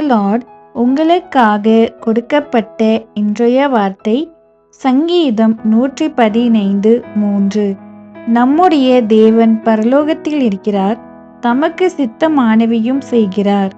Lord உங்களுக்காக கொடுக்கப்பட்ட இன்றைய வார்த்தை சங்கீதம் நூற்றி பதினைந்து மூன்று. நம்முடைய தேவன் பரலோகத்தில் இருக்கிறார் தமக்கு சித்தமானவையும் செய்கிறார்.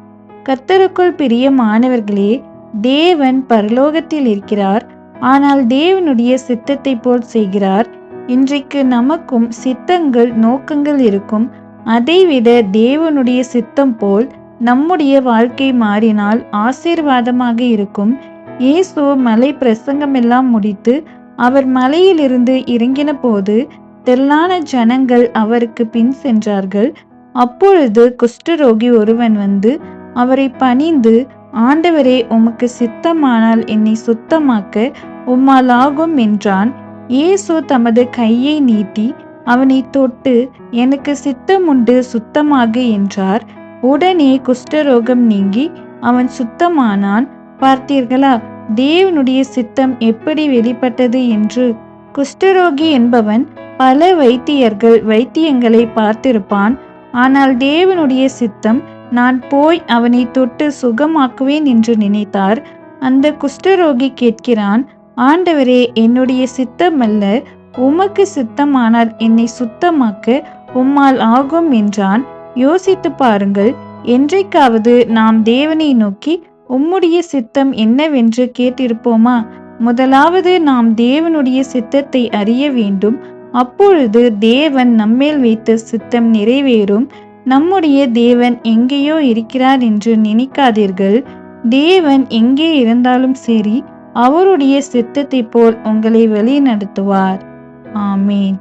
கர்த்தருக்குள் பிரியமானவர்களே தேவன் பரலோகத்தில் இருக்கிறார் ஆனால் தேவனுடைய சித்தத்தை போல் செய்கிறார் இன்றைக்கு நமக்கும் சித்தங்கள் நோக்கங்கள் இருக்கும். அதைவிட தேவனுடைய சித்தம் போல் நம்முடைய வாழ்க்கை மாறினால் ஆசீர்வாதமாக இருக்கும். இயேசு மலை பிரசங்கமெல்லாம் முடித்து அவர் மலையிலிருந்து இறங்கின போது திரளான ஜனங்கள் அவருக்கு பின் சென்றார்கள். அப்பொழுது குஷ்டரோகி ஒருவன் வந்து அவரை பணிந்து ஆண்டவரே உமக்கு சித்தமானால் என்னை சுத்தமாக்க உம்மாலாகும் என்றான். இயேசு தமது கையை நீட்டி அவனை தொட்டு எனக்கு சித்தம் உண்டு சுத்தமாக என்றார். உடனே குஷ்டரோகம் நீங்கி அவன் சுத்தமானான் பார்த்தீர்களா? தேவனுடைய சித்தம் எப்படி வெளிப்பட்டது? என்று குஷ்டரோகி என்பவன் பல வைத்தியர்கள் வைத்தியங்களை பார்த்திருப்பான். ஆனால் தேவனுடைய சித்தம் நான் போய் அவனை தொட்டு சுகமாக்குவேன் என்று நினைத்தார். அந்த குஷ்டரோகி கேட்கிறான் ஆண்டவரே என்னுடைய சித்தம் அல்ல உமக்கு சித்தமானால் என்னை சுத்தமாக்க உம்மால் ஆகும் என்றான். யோசித்து பாருங்கள் என்றைக்காவது நாம் தேவனை நோக்கி உம்முடைய சித்தம் என்னவென்று கேட்டிருப்போமா? முதலாவது நாம் தேவனுடைய சித்தத்தை அறிய வேண்டும். அப்பொழுது தேவன் நம்மேல் வைத்த சித்தம் நிறைவேறும். நம்முடைய தேவன் எங்கேயோ இருக்கிறார் என்று நினைக்காதீர்கள். தேவன் எங்கே இருந்தாலும் சரி அவருடைய சித்தத்தை போல் உங்களை வழி நடத்துவார் ஆமேன்.